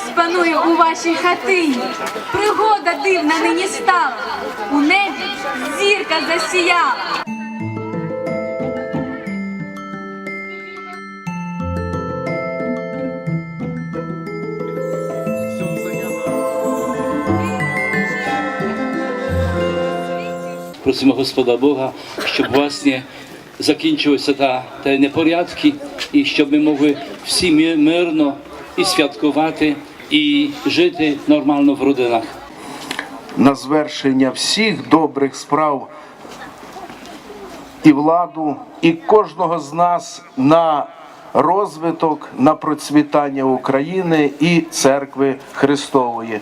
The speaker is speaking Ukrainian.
радість панує у вашій хатині. Пригода дивна нині стала. У небі зірка засіяла. Просимо Господа Бога, щоб власне закінчилися та, та непорядки, і щоб ми могли всі мирно і святкувати, і жити нормально в родинах. на звершення всіх добрих справ і владу, і кожного з нас на розвиток, на процвітання України і церкви Христової.